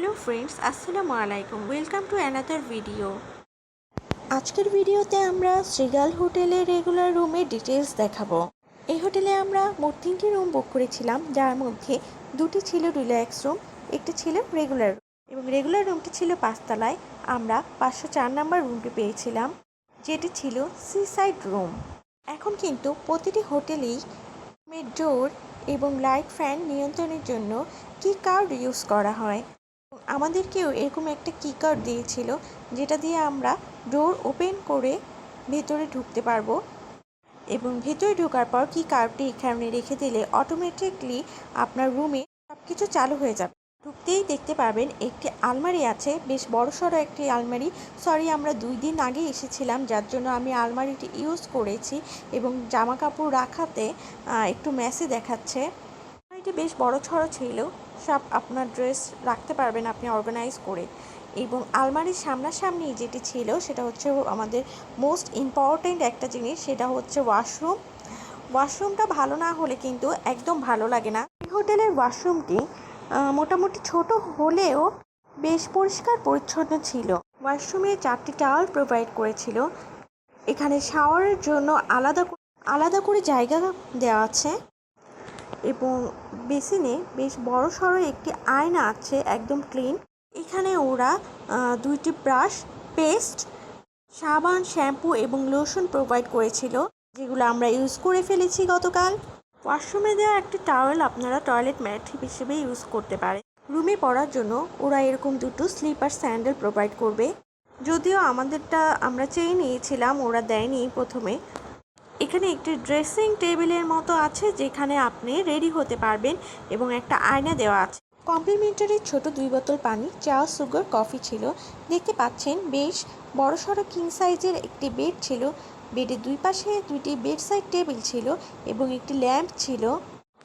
Hello friends, আসসালামু আলাইকুম। Welcome to another video আজকের ভিডিওতে আমরা শ্রীগাল হোটেলের রেগুলার রুমের ডিটেলস দেখাবো। এই হোটেলে আমরা মোট তিনটি রুম বুক করেছিলাম, যার মধ্যে দুটি ছিল রিল্যাক্স রুম একটি ছিল রেগুলার রুম এবং রেগুলার রুমটি ছিল পাঁচতলায়। আমরা পাঁচশো চার নাম্বার রুমটি পেয়েছিলাম, যেটি ছিল সি সাইড রুম এখন কিন্তু প্রতিটি হোটেলেই ডোর এবং লাইট ফ্যান নিয়ন্ত্রণের জন্য কি কার্ড ইউজ করা হয়। আমাদেরকেও এরকম একটা কি কার্ড দিয়েছিল, যেটা দিয়ে আমরা ডোর ওপেন করে ভেতরে ঢুকতে পারব। এবং ভেতরে ঢোকার পর কি কার্ডটি এখানে রেখে দিলে অটোমেটিকলি আপনার রুমে সব কিছু চালু হয়ে যাবে। ঢুকতেই দেখতে পারবেন একটি আলমারি আছে, বেশ বড়সড় একটি আলমারি। সরি আমরা দুই দিন আগে এসেছিলাম, যার জন্য আমি আলমারিটি ইউজ করেছি এবং জামা কাপড় রাখাতে একটু ম্যাসি দেখাচ্ছে। আলমারিটি বেশ বড় ছড়ো ছিল সব আপনার ড্রেস রাখতে পারবেন আপনি অর্গানাইজ করে। এবং আলমারির সামনাসামনি যেটি ছিল, সেটা হচ্ছে আমাদের মোস্ট ইম্পর্ট্যান্ট একটা জিনিস, সেটা হচ্ছে ওয়াশরুম ওয়াশরুমটা ভালো না হলে কিন্তু একদম ভালো লাগে না। এই হোটেলের ওয়াশরুমটি মোটামুটি ছোট হলেও বেশ পরিষ্কার পরিচ্ছন্ন ছিল। ওয়াশরুমে চারটি টাওয়াল প্রোভাইড করেছিল। এখানে শাওয়ারের জন্য আলাদা আলাদা করে জায়গা দেওয়া আছে। এবং বেসিনে বেশ বড় সড়ো একটি আয়না আছে একদম ক্লিন। এখানে ওরা দুইটি ব্রাশ, পেস্ট, সাবান, শ্যাম্পু এবং লোশন প্রোভাইড করেছিল, যেগুলো আমরা ইউজ করে ফেলেছি গতকাল। ওয়াশরুমে দেওয়া একটি টাওয়েল আপনারা টয়লেট ম্যাট হিসেবে ইউজ করতে পারেন। রুমে পড়ার জন্য ওরা এরকম দুটো স্লিপার স্যান্ডেল প্রোভাইড করবে। যদিও আমাদেরটা আমরা চেয়ে নিয়েছিলাম, ওরা দেয়নি প্রথমে। এখানে একটি ড্রেসিং টেবিলের মতো আছে যেখানে আপনি রেডি হতে পারবেন এবং একটা আয়না দেওয়া আছে। কমপ্লিমেন্টারি ছোট দুই বোতল পানি, চা, সুগার, কফি ছিল। দেখতে পাচ্ছেন বেশ বড়সড় কিং সাইজের একটি বেড ছিল। বেডের দুই পাশে দুইটি বেড সাইড টেবিল ছিল এবং একটি ল্যাম্প ছিল।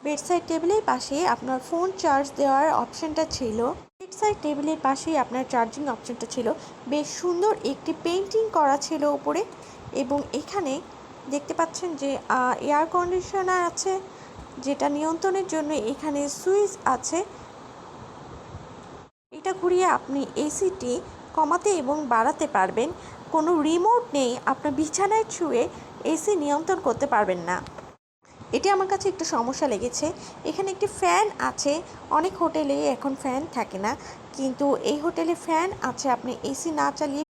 বেড সাইড টেবিলের পাশে আপনার ফোন চার্জ দেওয়ার অপশনটা ছিল। বেড সাইড টেবিলের পাশেই আপনার চার্জিং অপশনটা ছিল। বেশ সুন্দর একটি পেন্টিং করা ছিল উপরে এবং এখানে দেখতে পাচ্ছেন যে এয়ার কন্ডিশনার আছে, যেটা নিয়ন্ত্রণের জন্য এখানে সুইচ আছে। এটা ঘুরিয়ে আপনি এসিটি কমাতে এবং বাড়াতে পারবেন। কোনো রিমোট নেই, আপনার বিছানায় ছুঁয়ে এসি নিয়ন্ত্রণ করতে পারবেন না। এটি আমার কাছে একটু সমস্যা লেগেছে। এখানে একটি ফ্যান আছে, অনেক হোটেলে এখন ফ্যান থাকে না, কিন্তু এই হোটেলে ফ্যান আছে, আপনি এসি না চালিয়ে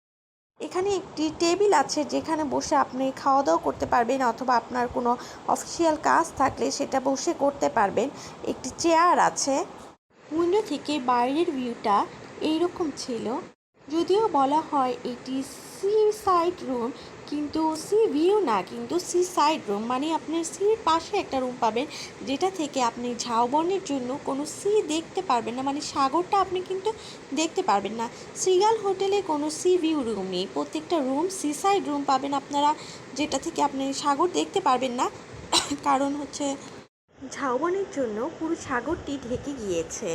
একটি টেবিল আছে যেখানে বসে আপনি খাওয়া দাওয়া করতে পারবেন অথবা আপনার কোনো অফিসিয়াল কাজ থাকলে সেটা বসে করতে পারবেন। একটি চেয়ার আছে। উইন্ডো থেকে বাইরের ভিউটা এইরকম ছিল। যদিও বলা হয় এটি সি সাইড রুম কিন্তু সি ভিউ না, কিন্তু সি সাইড রুম মানে আপনি সির পাশে একটা রুম পাবেন, যেটা থেকে আপনি ঝাউবনের জন্য কোনো সি দেখতে পারবেন না মানে সাগরটা আপনি কিন্তু দেখতে পারবেন না। শ্রীগাল হোটেলে কোনো সি ভিউ রুম নেই, প্রত্যেকটা রুম সি সাইড রুম পাবেন আপনারা, যেটা থেকে আপনি সাগর দেখতে পারবেন না। কারণ হচ্ছে ঝাউবনের জন্য পুরো সাগরটি ঢেকে গিয়েছে।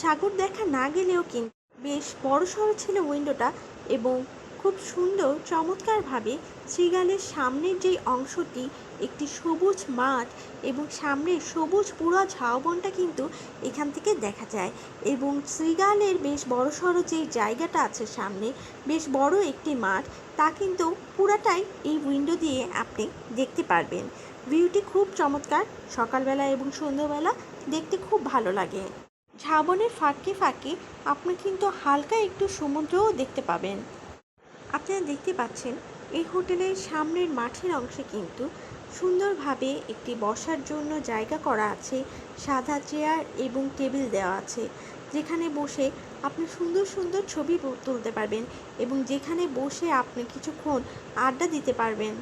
সাগর দেখা না গেলেও কিন্তু বেশ বড় সড়ো ছিল উইন্ডোটা এবং খুব সুন্দর, চমৎকারভাবে শ্রীগালের সামনের যেই অংশটি একটি সবুজ মাঠ এবং সামনের সবুজ পুরো ঝাউবনটা কিন্তু এখান থেকে দেখা যায় এবং শ্রীগালের বেশ বড় সড়ো যেই জায়গাটা আছে সামনে, বেশ বড় একটি মাঠ, তা কিন্তু পুরাটাই এই উইন্ডো দিয়ে আপনি দেখতে পারবেন। ভিউটি খুব চমৎকার, সকালবেলা এবং সন্ধ্যাবেলা দেখতে খুব ভালো লাগে। ঝাবনের ফাঁকে ফাঁকে আপনি কিন্তু হালকা একটু সমুদ্রও দেখতে পাবেন। আপনারা দেখতে পাচ্ছেন, এই হোটেলের সামনের মাঠের অংশে কিন্তু সুন্দরভাবে একটি বসার জন্য জায়গা করা আছে, সাদা চেয়ার এবং টেবিল দেওয়া আছে, যেখানে বসে আপনি সুন্দর সুন্দর ছবি তুলতে পারবেন এবং যেখানে বসে আপনি কিছুক্ষণ আড্ডা দিতে পারবেন।